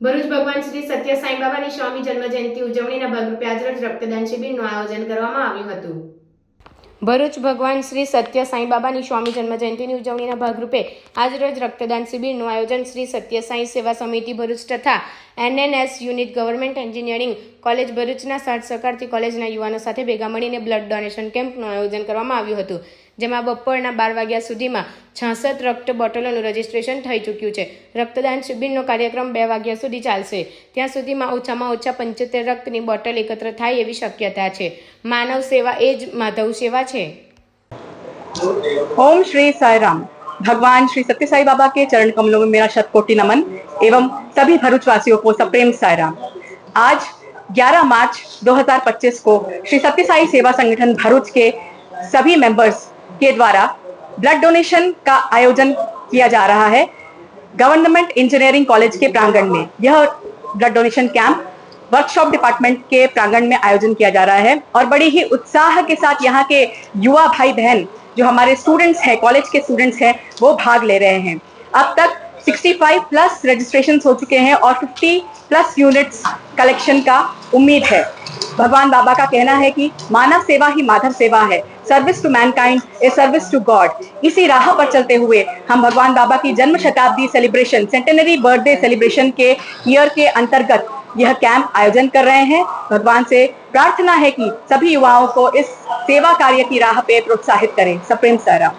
ભરૂચ ભગવાન શ્રી સત્ય સાંઈ બાબાની સ્વામી જન્મ જયંતિ ઉજવણીના ભાગરૂપે આજરોજ રક્તદાન શિબિરનું આયોજન કરવામાં આવ્યું હતું. ભરૂચ ભગવાન શ્રી સત્ય સાંઈ બાબાની સ્વામી જન્મ જયંતિની ઉજવણીના ભાગરૂપે આજરોજ રક્તદાન શિબિરનું આયોજન શ્રી સત્ય સાંઈ સેવા સમિતિ ભરૂચ તથા NNS unit government engineering college ભરૂચના સાથ સહકારથી કોલેજના યુવાનો સાથે ભેગા મળીને બ્લડ ડોનેશન કેમ્પનું આયોજન કરવામાં આવ્યું હતું. જેમાં બપોરના બાર વાગ્યા સુધીમાં છાસઠ રક્ત બોટલોનું રજીસ્ટ્રેશન થઈ ચૂક્યું છે રક્તદાન શિબિરનો કાર્યક્રમ બે વાગ્યા સુધી ચાલશે ત્યાં સુધીમાં ઓછામાં ઓછા પંચોતેર રક્તની બોટલ એકત્ર થાય એવી શક્યતા છે માનવ સેવા એ જ માધવ સેવા છે ओम श्री साई राम भगवान श्री सत्य साई बाबा के चरण कमलों में मेरा शत कोटि नमन एवं सभी भरूच वासियों को सप्रेम साई राम आज 11 मार्च 2025 को श्री सत्य साई सेवा संगठन भरूच के सभी मेंबर्स के द्वारा ब्लड डोनेशन का आयोजन किया जा रहा है गवर्नमेंट इंजीनियरिंग कॉलेज के प्रांगण में। यह blood donation camp workshop department के प्रांगण में आयोजन किया जा रहा है और बड़ी ही उत्साह के साथ यहाँ के युवा भाई बहन जो हमारे स्टूडेंट्स हैं कॉलेज के स्टूडेंट्स हैं, वो भाग ले रहे हैं। अब तक 65 प्लस रजिस्ट्रेशन हो चुके हैं और 50 प्लस यूनिट्स कलेक्शन का उम्मीद है। भगवान बाबा का कहना है कि मानव सेवा ही माधव सेवा है। Service to mankind a service to God इसी राह पर चलते हुए हम भगवान बाबा की जन्म शताब्दी सेलिब्रेशन सेंटेनरी बर्थडे सेलिब्रेशन के ईयर के अंतर्गत यह कैंप आयोजन कर रहे हैं। भगवान से प्रार्थना है कि सभी युवाओं को इस सेवा कार्य की राह पे प्रोत्साहित करें। सप्रेम सारा।